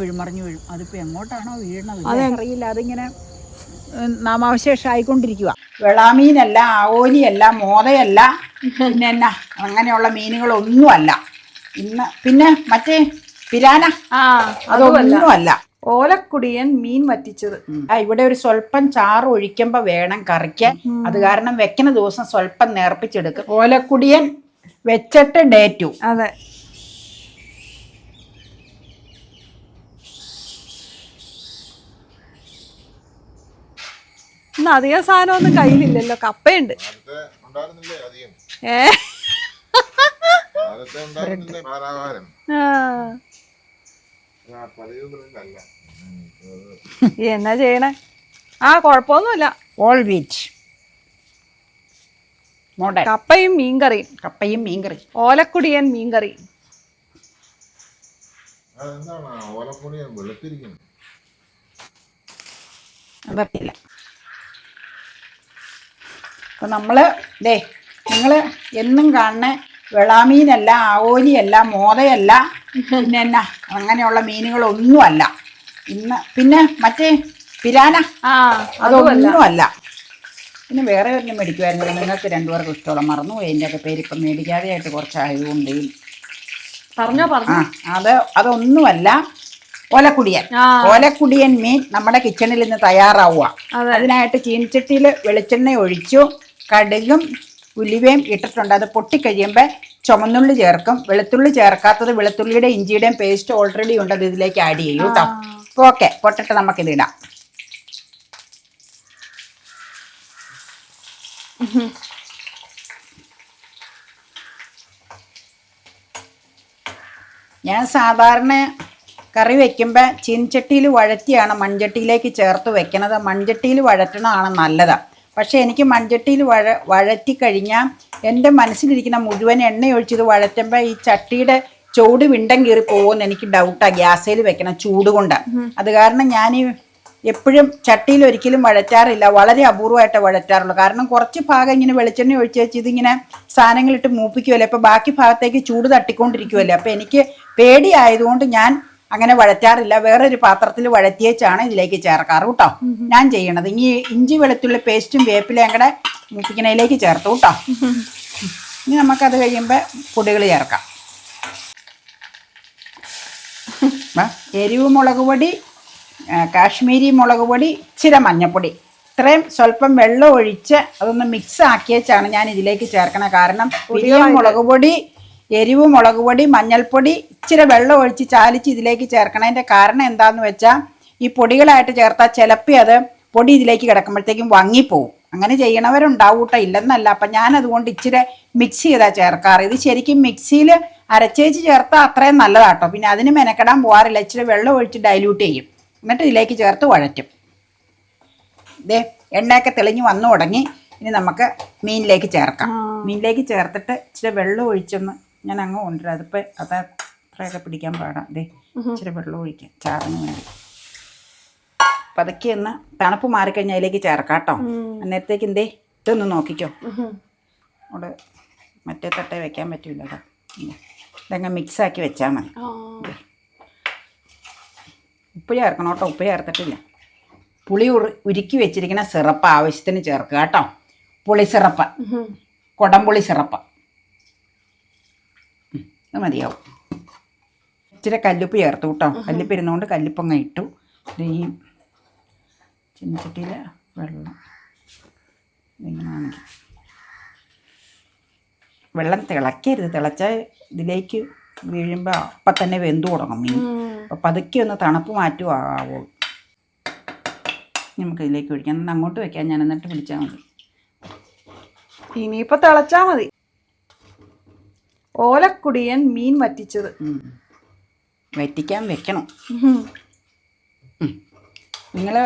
വീഴും മറിഞ്ഞു വീഴും. അതിപ്പോ എങ്ങോട്ടാണോ വീഴണത്? അതറിയില്ല അതിങ്ങനെ നാമാവശേഷമായിക്കൊണ്ടിരിക്കുക വെളാമീനല്ല ആവോലിയല്ല മോതയല്ല പിന്നെ എന്നാ അങ്ങനെയുള്ള മീനുകളൊന്നുമല്ല. ഇന്ന് പിന്നെ മറ്റേ പിരാന ആ അതൊന്നുമല്ല. ഓലക്കുടിയൻ മീൻ വറ്റിച്ചത്. ആ, ഇവിടെ ഒരു സ്വല്പം ചാറ് ഒഴിക്കുമ്പോൾ വേണം കറിക്ക്. അത് കാരണം വെക്കുന്ന ദിവസം സ്വല്പം നേർപ്പിച്ചെടുക്കും. ഓലക്കുടിയൻ വെച്ചിട്ട് ഡേറ്റു അതെ. ഇന്ന് അധികം സാധനമൊന്നും കയ്യിലില്ലല്ലോ. കപ്പയുണ്ട്. ഏ? എന്നാ ചെയ്യണേ? ആ കൊഴപ്പൊന്നുമില്ല ഓൾ വീറ്റ് മോഡൽ കപ്പയും മീൻകറിയും കപ്പയും മീൻകറി. ഓലക്കുടിയൻ മീൻകറി. അപ്പൊ നമ്മൾ ഡേ അപ്പം നമ്മൾ ദേ നിങ്ങൾ എന്നും കാണുന്ന വെളാമീനല്ല ആവോലിയല്ല മോതയല്ല പിന്നെ എന്നാ അങ്ങനെയുള്ള മീനുകളൊന്നുമല്ല. ഇന്ന് പിന്നെ മറ്റേ പിരാന അതൊന്നും അതൊന്നുമല്ല. പിന്നെ വേറെ ഒരെണ്ണം മേടിക്കുമായിരുന്നില്ല നിങ്ങൾക്ക് രണ്ടുപേർക്കും ഇഷ്ടമുള്ള മറന്നുപോയി ഒക്കെ പേര് ഇപ്പം മേടിക്കാതെയായിട്ട് കുറച്ചായതുകൊണ്ട്. ഈ പറഞ്ഞോ. ആ പറഞ്ഞു അത് അതൊന്നുമല്ല. ഓലക്കുടിയൻ. ആ. ഓലക്കുടിയൻ മീൻ നമ്മുടെ കിച്ചണിൽ ഇന്ന് തയ്യാറാവുക. അതിനായിട്ട് ചീനിച്ചട്ടിയിൽ വെളിച്ചെണ്ണ ഒഴിച്ചു കടുകും ഉലുവയും ഇട്ടിട്ടുണ്ട്. അത് പൊട്ടിക്കഴിയുമ്പോൾ ചുമന്നുള്ളി ചേർക്കും. വെളുത്തുള്ളി ചേർക്കാത്തത് വെളുത്തുള്ളിയുടെ ഇഞ്ചിയുടെയും പേസ്റ്റ് ഓൾറെഡി ഉണ്ട് അത് ഇതിലേക്ക് ആഡ് ചെയ്യൂ കേട്ടോ ഓക്കെ പൊട്ടിട്ട് നമുക്കിത് ഞാൻ സാധാരണ കറി വെക്കുമ്പോൾ ചീൻചട്ടിയിൽ വഴറ്റിയാണ് മൺചട്ടിയിലേക്ക് ചേർത്ത് വെക്കണത്. മൺചട്ടിയിൽ വഴറ്റണതാണ് നല്ലത്. പക്ഷേ എനിക്ക് മൺചട്ടിയിൽ വഴ വഴറ്റി കഴിഞ്ഞാൽ എന്റെ മനസ്സിലിരിക്കുന്ന മുഴുവൻ എണ്ണ ഒഴിച്ചത് വഴറ്റുമ്പോൾ ഈ ചട്ടിയുടെ ചൂട് വിണ്ടം കീറി പോകുമെന്ന് എനിക്ക് ഡൗട്ടാണ് ഗ്യാസേൽ വെക്കണം ചൂട് കൊണ്ട്. അത് കാരണം ഞാൻ ഈ എപ്പോഴും ചട്ടിയിൽ ഒരിക്കലും വഴറ്റാറില്ല. വളരെ അപൂർവമായിട്ട് വഴറ്റാറുള്ളൂ. കാരണം കുറച്ച് ഭാഗം ഇങ്ങനെ വെളിച്ചെണ്ണ ഒഴിച്ച് വെച്ച് ഇതിങ്ങനെ സാധനങ്ങളിട്ട് മൂപ്പിക്കുമല്ലേ അപ്പോൾ ബാക്കി ഭാഗത്തേക്ക് ചൂട് തട്ടിക്കൊണ്ടിരിക്കുമല്ലേ അപ്പോൾ എനിക്ക് പേടിയായതുകൊണ്ട് ഞാൻ അങ്ങനെ വഴറ്റാറില്ല. വേറൊരു പാത്രത്തിൽ വഴറ്റിയേച്ചാണ് ഇതിലേക്ക് ചേർക്കാറ് കേട്ടോ. ഞാൻ ചെയ്യണത്. ഇനി ഇഞ്ചി വെളുത്തുള്ളി പേസ്റ്റും വേപ്പിലയും കൂടെ മൂപ്പിക്കണയിലേക്ക് ചേർത്തു കേട്ടോ. ഇനി നമുക്കത് കഴിയുമ്പോൾ പൊടികൾ ചേർക്കാം. എരിവ് മുളക് പൊടി കാശ്മീരി മുളക് പൊടി ഇച്ചിരി മഞ്ഞപ്പൊടി. ഇത്രയും സ്വല്പം വെള്ളം ഒഴിച്ച് അതൊന്ന് മിക്സ് ആക്കിയേച്ചാണ് ഞാൻ ഇതിലേക്ക് ചേർക്കണത്. കാരണം പുതിയ മുളക് പൊടി എരിവ് മുളക് പൊടി മഞ്ഞൾപ്പൊടി ഇച്ചിരി വെള്ളം ഒഴിച്ച് ചാലിച്ച് ഇതിലേക്ക് ചേർക്കണതിന്റെ കാരണം എന്താന്ന് വെച്ചാൽ ഈ പൊടികളായിട്ട് ചേർത്താൽ ചിലപ്പോൾ അത് പൊടി ഇതിലേക്ക് കിടക്കുമ്പോഴത്തേക്കും വാങ്ങിപ്പോവും. അങ്ങനെ ചെയ്യണവരുണ്ടാവൂട്ട ഇല്ലെന്നല്ല. അപ്പം ഞാൻ അതുകൊണ്ട് ഇച്ചിരി മിക്സ് ചെയ്താൽ ചേർക്കാറ്. ഇത് ശരിക്കും മിക്സിയിൽ അരച്ചേച്ച് ചേർത്താൽ അത്രയും നല്ലതാട്ടോ. പിന്നെ അതിന് മെനക്കെടാൻ പോകാറില്ല ഇച്ചിരി വെള്ളം ഒഴിച്ച് ഡൈല്യൂട്ട് ചെയ്യും. എന്നിട്ട് ഇതിലേക്ക് ചേർത്ത് വഴറ്റും. ദേ എണ്ണയൊക്കെ തെളിഞ്ഞ് വന്നു തുടങ്ങി. ഇനി നമുക്ക് മീനിലേക്ക് ചേർക്കാം. മീനിലേക്ക് ചേർത്തിട്ട് ഇച്ചിരി വെള്ളം ഒഴിച്ചൊന്ന് ഞാൻ അങ്ങ് കൊണ്ടുവരാം. അതിപ്പോൾ അത് അത്രയൊക്കെ പിടിക്കാൻ പാടാം. ദേ ഇച്ചിരി വെള്ളം ഒഴിക്കാം. ചാറിന് വേണ്ടി. പതുക്കെ ഒന്ന് തണുപ്പ് മാറിക്കഴിഞ്ഞാൽ അതിലേക്ക് ചേർക്കാം കേട്ടോ. അന്നേരത്തേക്ക് എന്തേ ഇതൊന്ന് നോക്കിക്കോ. അവിടെ മറ്റേ തട്ടേ വെക്കാൻ പറ്റില്ല കേട്ടോ ഇതങ്ങ് മിക്സാക്കി വെച്ചാൽ മതി. ഉപ്പ് ചേർക്കണം കേട്ടോ ഉപ്പ് ചേർത്തിട്ടില്ല പുളി ഉറി ഉരുക്കി വെച്ചിരിക്കുന്ന സിറപ്പ് ആവശ്യത്തിന് ചേർക്കുക കേട്ടോ. പുളി സിറപ്പ്. കൊടംപുളി സിറപ്പ്. അത് ഇത് മതിയാവും. ഇച്ചിരി കല്ലുപ്പ് ചേർത്തു കേട്ടോ. കല്ലുപ്പ് ഇരുന്നുകൊണ്ട് കല്ലുപ്പങ്ങ ഇട്ടു. ഈ ചിന്നച്ചട്ടിയിൽ വെള്ളം. കാണിക്കാം. വെള്ളം തിളക്കരുത്. തിളച്ചാൽ ഇതിലേക്ക് വീഴുമ്പോൾ അപ്പം തന്നെ വെന്തു തുടങ്ങും മീൻ. അപ്പോൾ പതുക്കെ ഒന്ന് തണുപ്പ് മാറ്റുമാവോ നമുക്ക് ഇതിലേക്ക് ഒഴിക്കാം. എന്നാൽ അങ്ങോട്ട് വെക്കാം. ഞാൻ എന്നിട്ട് പിടിച്ചാൽ മതി. ഇനിയിപ്പോൾ തിളച്ചാൽ മതി. ഓലക്കുടിയൻ മീൻ വറ്റിച്ചത്. വറ്റിക്കാൻ വെക്കണം. നിങ്ങൾ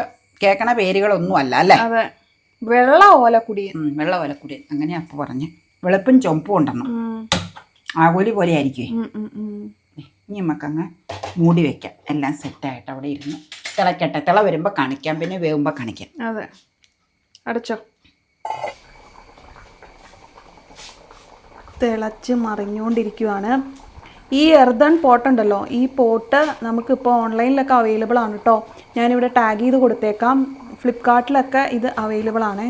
കേൾക്കണ പേരുകളൊന്നും അല്ല അല്ലേ? അതെ. വെള്ള ഓലക്കുടിയൻ. വെള്ള ഓലക്കുടിയൻ. അങ്ങനെ അപ്പം പറഞ്ഞ്. വെളുപ്പും ചുമപ്പും ഉണ്ടെന്ന്. ആകോലി പോലെ ഉം. ഇനി നമുക്കങ്ങ് മൂടി വെക്കാം. എല്ലാം സെറ്റായിട്ട് അവിടെ ഇരുന്ന് തിളക്കട്ടെ. തിള വരുമ്പോൾ കാണിക്കാം. പിന്നെ വേവുമ്പോൾ കാണിക്കാം. അതെ. അടച്ചോ. തിളച്ച് മറിഞ്ഞുകൊണ്ടിരിക്കുവാണ്. ഈ എർദൺ പോട്ടുണ്ടല്ലോ ഈ പോട്ട് നമുക്കിപ്പോൾ ഓൺലൈനിലൊക്കെ അവൈലബിൾ ആണ് കേട്ടോ ഞാനിവിടെ ടാഗ് ചെയ്ത് കൊടുത്തേക്കാം. ഫ്ലിപ്കാർട്ടിലൊക്കെ ഇത് അവൈലബിൾ ആണ്.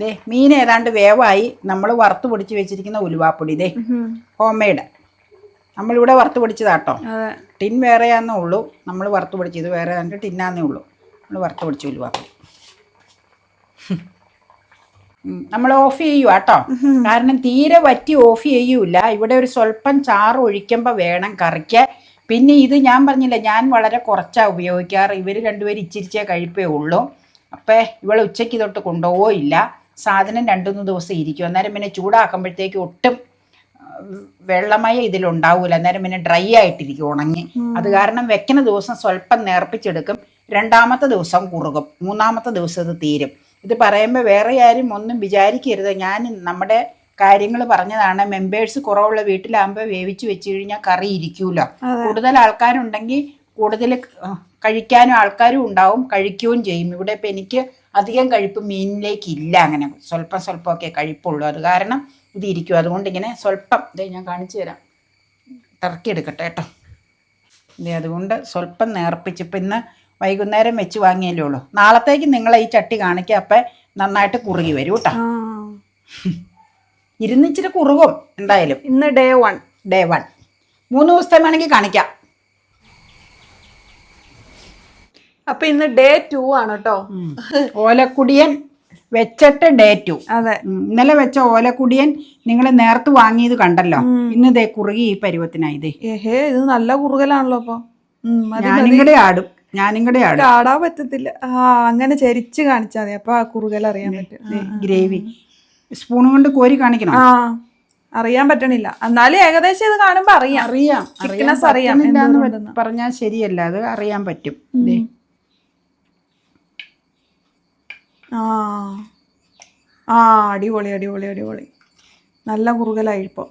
ദേ മീൻ ഏതാണ്ട് വേവായി. നമ്മൾ വറുത്ത് പൊടിച്ച് വെച്ചിരിക്കുന്ന ഉലുവാപ്പൊടി ദേ ഹോം മെയ്ഡ് നമ്മളിവിടെ വറുത്ത് പൊടിച്ചതാട്ടോ. ടിൻ വേറെയാന്നേ ഉള്ളൂ. നമ്മൾ വറുത്ത് പൊടിച്ചത് വേറെ രണ്ട് ടിന്നാന്നേ ഉള്ളൂ. നമ്മൾ വറുത്ത് പൊടിച്ച് ഉലുവാപ്പൊടി. നമ്മൾ ഓഫ് ചെയ്യുക കേട്ടോ കാരണം തീരെ വറ്റി ഓഫ് ചെയ്യൂല. ഇവിടെ ഒരു സ്വല്പം ചാറ് ഒഴിക്കുമ്പോൾ വേണം കറിക്ക്. പിന്നെ ഇത് ഞാൻ പറഞ്ഞില്ല ഞാൻ വളരെ കുറച്ചാണ് ഉപയോഗിക്കാറ്. ഇവർ രണ്ടുപേരും ഇച്ചിരിച്ചേ കഴിപ്പേ ഉള്ളൂ. അപ്പേ ഇവൾ ഉച്ചയ്ക്ക് തൊട്ട് കൊണ്ടുപോയില്ല. സാധനം രണ്ടു മൂന്ന് ദിവസം ഇരിക്കും. അന്നേരം പിന്നെ ചൂടാക്കുമ്പോഴത്തേക്ക് ഒട്ടും വെള്ളമയ ഇതിലുണ്ടാവൂല. അന്നേരം പിന്നെ ഡ്രൈ ആയിട്ടിരിക്കും ഉണങ്ങി. അത് കാരണം വെക്കുന്ന ദിവസം സ്വല്പം നേർപ്പിച്ചെടുക്കും. രണ്ടാമത്തെ ദിവസം കുറുകും. മൂന്നാമത്തെ ദിവസം ഇത് തീരും. ഇത് പറയുമ്പോൾ വേറെ ആരും ഒന്നും വിചാരിക്കരുത്. ഞാൻ നമ്മുടെ കാര്യങ്ങൾ പറഞ്ഞതാണ്. മെമ്പേഴ്സ് കുറവുള്ള വീട്ടിലാകുമ്പോൾ വേവിച്ച് വെച്ച് കഴിഞ്ഞാൽ കറി ഇരിക്കൂലോ. കൂടുതൽ ആൾക്കാരുണ്ടെങ്കിൽ കൂടുതൽ കഴിക്കാനും ആൾക്കാരും ഉണ്ടാവും കഴിക്കുകയും ചെയ്യും. ഇവിടെ ഇപ്പം എനിക്ക് അധികം കഴിപ്പ് മീനിലേക്ക് ഇല്ല അങ്ങനെ. സ്വല്പം സ്വല്പമൊക്കെ കഴിപ്പുള്ളൂ. അത് കാരണം ഇത് ഇരിക്കും അതുകൊണ്ട് ഇങ്ങനെ സ്വല്പം ഇതേ ഞാൻ കാണിച്ചു തരാം. ടർക്കി എടുക്കട്ടെ കേട്ടോ. ഇതേ അതുകൊണ്ട് സ്വല്പം നേർപ്പിച്ച് ഇപ്പം ഇന്ന് വൈകുന്നേരം വെച്ച് വാങ്ങിയല്ലേ ഉള്ളൂ. നാളത്തേക്ക് നിങ്ങൾ ഈ ചട്ടി കാണിക്കുക അപ്പം നന്നായിട്ട് കുറുകി വരും കേട്ടോ. ഇരുന്നിച്ചിരി കുറുകും എന്തായാലും. ഇന്ന് ഡേ വൺ ഡേ വൺ മൂന്ന് ദിവസത്തെ വേണമെങ്കിൽ കാണിക്കാം. അപ്പൊ ഇന്ന് ഡേ ടു ആണ് കേട്ടോ ഓലക്കുടിയൻ വെച്ചിട്ട് ഡേ ടു അതെ. ഇന്നലെ വെച്ച ഓലക്കുടിയൻ നിങ്ങൾ നേരത്തെ വാങ്ങിയത് കണ്ടല്ലോ? ഇന്ന് ദേ കുറുകി ഈ പരുവത്തിനായി ഏഹേ ഇത് നല്ല കുറുകലാണല്ലോ അപ്പൊ. ഞാനിങ്ങടെ ആടും. ഞാനിങ്ങടെ ആടും. ആടാൻ പറ്റത്തില്ല. ആ അങ്ങനെ ചരിച്ച് കാണിച്ചാൽ മതി. അപ്പൊ ആ കുറുകൽ അറിയാൻ പറ്റും. ഗ്രേവി. സ്പൂൺ കൊണ്ട് കോരി കാണിക്കണം? ആ അറിയാൻ പറ്റണില്ല. എന്നാലും ഏകദേശം ഇത് കാണുമ്പോ അറിയാം. അറിയാം. അറിയാം. പറഞ്ഞാൽ ശരിയല്ല. അത് അറിയാൻ പറ്റും ദേ, ആ. ആ അടിപൊളി അടിപൊളി അടിപൊളി. നല്ല കുറുകലായി ഇപ്പൊ.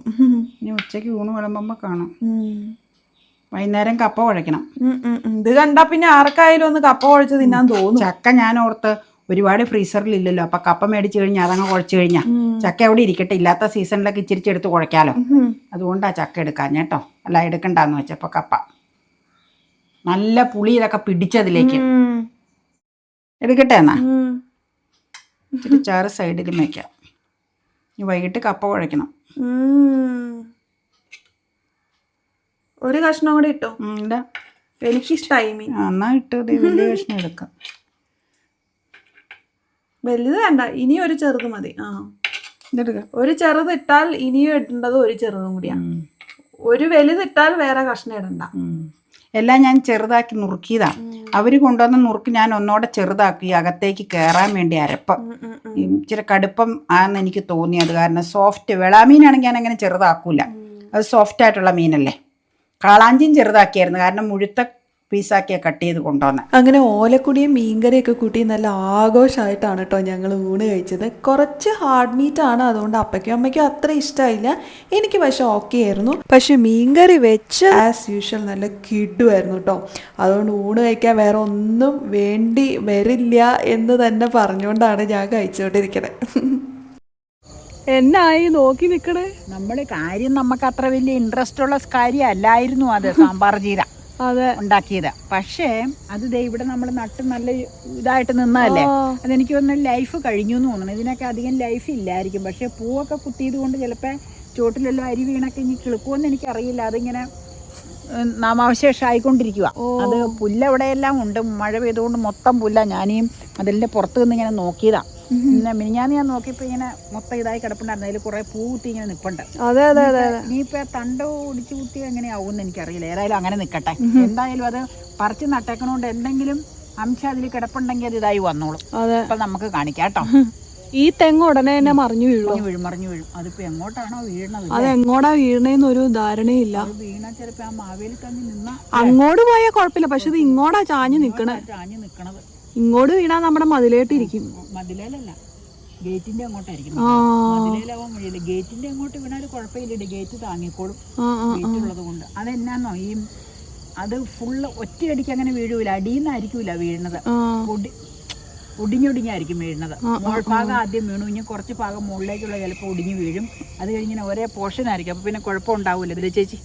ഇനി ഉച്ചയ്ക്ക് ഊണ് വിളമ്പുമ്പോൾ കാണാം. വൈകുന്നേരം കപ്പ കുഴക്കണം. ഇത് കണ്ടാ പിന്നെ ആർക്കായാലും ഒന്ന് കപ്പ കുഴച്ച് തിന്നാൻ തോന്നും. ചക്ക ഞാൻ ഓർത്ത് ഒരുപാട് ഫ്രീസറിൽ ഇല്ലല്ലോ അപ്പൊ കപ്പ മേടിച്ചു കഴിഞ്ഞാൽ അതങ്ങ് കുഴച്ചു കഴിഞ്ഞാൽ ചക്ക അവിടെ ഇരിക്കട്ടെ ഇല്ലാത്ത സീസണിലൊക്കെ ഇച്ചിരിച്ചെടുത്ത് കുഴക്കാലോ ഉം. അതുകൊണ്ടാ ചക്ക എടുക്കാൻ കേട്ടോ. അല്ല എടുക്കണ്ടെന്ന് വെച്ചപ്പോ കപ്പ. നല്ല പുളി ഇതൊക്കെ പിടിച്ചതിലേക്ക്. എടുക്കട്ടെ എന്നാ. ഇച്ചിരി ചാറ് സൈഡിൽ വയ്ക്കാം ഇനി വൈകിട്ട് കപ്പ കുഴക്കണം ഒരു കഷ്ണം കൂടെ ഇട്ടോ? എനിക്ക് മീൻ. ആ, എന്നാ ഇട്ട് വലിയ കഷ്ണം എടുക്കാം. വലുത് വേണ്ട ഇനി ഒരു ചെറുത് മതി. ആ. ഒരു ചെറുത് ഇട്ടാൽ ഇനിയും ഇടേണ്ടത് ഒരു ചെറുതും കൂടിയാണ് ഒരു വലുതിട്ടാൽ വേറെ കഷ്ണം ഇടണ്ട. എല്ലാം ഞാൻ ചെറുതാക്കി നുറുക്കിയതാണ് അവർ കൊണ്ടുവന്ന നുറുക്ക് ഞാൻ ഒന്നോടെ ചെറുതാക്കി അകത്തേക്ക് കയറാൻ വേണ്ടി അരപ്പം. ഇച്ചിരി കടുപ്പം ആണെന്ന് എനിക്ക് തോന്നി അത് കാരണം സോഫ്റ്റ് വെളാമീനാണെങ്കിൽ ഞാൻ അങ്ങനെ ചെറുതാക്കൂല. അത് സോഫ്റ്റ് ആയിട്ടുള്ള മീനല്ലേ. കാളാഞ്ചിയും ചെറുതാക്കിയായിരുന്നു. കാരണം മുഴുത്ത പീസാക്കിയാ കട്ട് ചെയ്ത് കൊണ്ടുവന്നെ. അങ്ങനെ ഓലക്കുടിയും മീൻകറിയൊക്കെ കൂട്ടി നല്ല ആഘോഷമായിട്ടാണ് കേട്ടോ ഞങ്ങൾ ഊണ് കഴിച്ചത്. കുറച്ച് ഹാർഡ് മീറ്റ് ആണ് അതുകൊണ്ട് അപ്പയ്ക്കും അമ്മയ്ക്കും അത്ര ഇഷ്ടമായില്ല എനിക്ക് പക്ഷെ ഓക്കെ ആയിരുന്നു. പക്ഷെ മീൻകറി വെച്ച് ആസ് യൂഷ്വൽ നല്ല കിടുമായിരുന്നു കേട്ടോ അതുകൊണ്ട് ഊണ് കഴിക്കാൻ വേറെ ഒന്നും വേണ്ടി വരില്ല എന്ന് തന്നെ പറഞ്ഞുകൊണ്ടാണ് ഞാൻ കഴിച്ചുകൊണ്ടിരിക്കുന്നത് എന്നായി നോക്കി നിൽക്കണേ നമ്മൾ കാര്യം നമുക്ക് അത്ര വലിയ ഇൻട്രസ്റ്റ് ഉള്ള കാര്യം അല്ലായിരുന്നു അത് സാമ്പാർ ചീര. അതെ ഉണ്ടാക്കിയത്. പക്ഷേ അത് ദേ ഇവിടെ നമ്മൾ നട്ട് നല്ല ഇതായിട്ട് നിന്നതല്ലേ? അതെനിക്ക് തോന്നുന്നു ലൈഫ് കഴിഞ്ഞു എന്ന് തോന്നുന്നു. ഇതിനൊക്കെ അധികം ലൈഫ് ഇല്ലായിരിക്കും. പക്ഷേ പൂവൊക്കെ കുത്തിയത് കൊണ്ട് ചിലപ്പോൾ ചോട്ടിലെല്ലാം അരി വീണൊക്കെ ഇനി കിളുക്കുമെന്ന് എനിക്കറിയില്ല. അതിങ്ങനെ നാമാവശേഷമായിക്കൊണ്ടിരിക്കുക അത് പുല്ല് എവിടെയെല്ലാം ഉണ്ട്. മഴ പെയ്തുകൊണ്ട് മൊത്തം പുല്ല. ഞാനീ അതിന്റെ പുറത്ത് നിന്ന് ഇങ്ങനെ നോക്കിയതാ. പിന്നെ മിനിഞ്ഞാന്ന് ഞാൻ നോക്കിയപ്പോ ഇങ്ങനെ മൊത്തം ഇതായി കിടപ്പുണ്ടായിരുന്നു. അതിൽ കുറേ പൂ കുത്തി ഇങ്ങനെ നിപ്പുണ്ട്. അതെ അതെ അതെ ഇനിയിപ്പോ തണ്ടോ ഒടിച്ചു കുത്തി എങ്ങനെയാവും എനിക്കറിയില്ല. ഏതായാലും അങ്ങനെ നിക്കട്ടെ. എന്തായാലും അത് പറിച്ച് നട്ടേക്കണോണ്ട് എന്തെങ്കിലും അംശം അതിൽ കിടപ്പുണ്ടെങ്കിൽ അത് ഇതായി വന്നോളും. അപ്പൊ നമുക്ക് കാണിക്കാം കേട്ടോ. ഈ തെങ്ങ് ഉടനെ തന്നെ മറിഞ്ഞു വീഴും വീഴും മറിഞ്ഞു വീഴും. അതിപ്പോ എങ്ങോട്ടാണോ വീഴണത് അത് എങ്ങോട്ടാ വീഴണേന്ന് ഒരു ധാരണയില്ല. വീണ ചിലപ്പോ ആ മാവേലി തന്നെ നിന്ന അങ്ങോട്ട് പോയാൽ കുഴപ്പമില്ല പക്ഷെ ഇത് ഇങ്ങോട്ടാ ചാഞ്ഞു നിക്കണേ. ചാഞ്ഞു നിക്കണത്. ഇങ്ങോട്ട് വീണാ നമ്മുടെ മതിലേട്ടിരിക്കും മതിലേലല്ല. ഗേറ്റിന്റെ അങ്ങോട്ടായിരിക്കും മതിലേലാവാൻ വഴിയില്ല. ഗേറ്റിന്റെ അങ്ങോട്ട് വീണാൽ കുഴപ്പമില്ല ഗേറ്റ് താങ്ങിക്കോളും. ഗേറ്റ് ഉള്ളത് കൊണ്ട്. അതെന്നാന്നോ? ഈ അത് ഫുള്ള് ഒറ്റയടിക്ക് അങ്ങനെ വീഴൂല. അടിയിന്നായിരിക്കൂല വീഴുന്നത്. പൊടി ഒടിഞ്ഞൊടിഞ്ഞായിരിക്കും വീഴുന്നത്. ഭാഗം ആദ്യം വീണു. ഇനി കുറച്ച് ഭാഗം മുകളിലേക്കുള്ള ചിലപ്പോൾ ഒടിഞ്ഞു വീഴും. അത് കഴിഞ്ഞിങ്ങനെ ഒരേ പോർഷൻ ആയിരിക്കും അപ്പോൾ പിന്നെ കുഴപ്പമുണ്ടാവില്ല ഇതിൽ ചേച്ചി.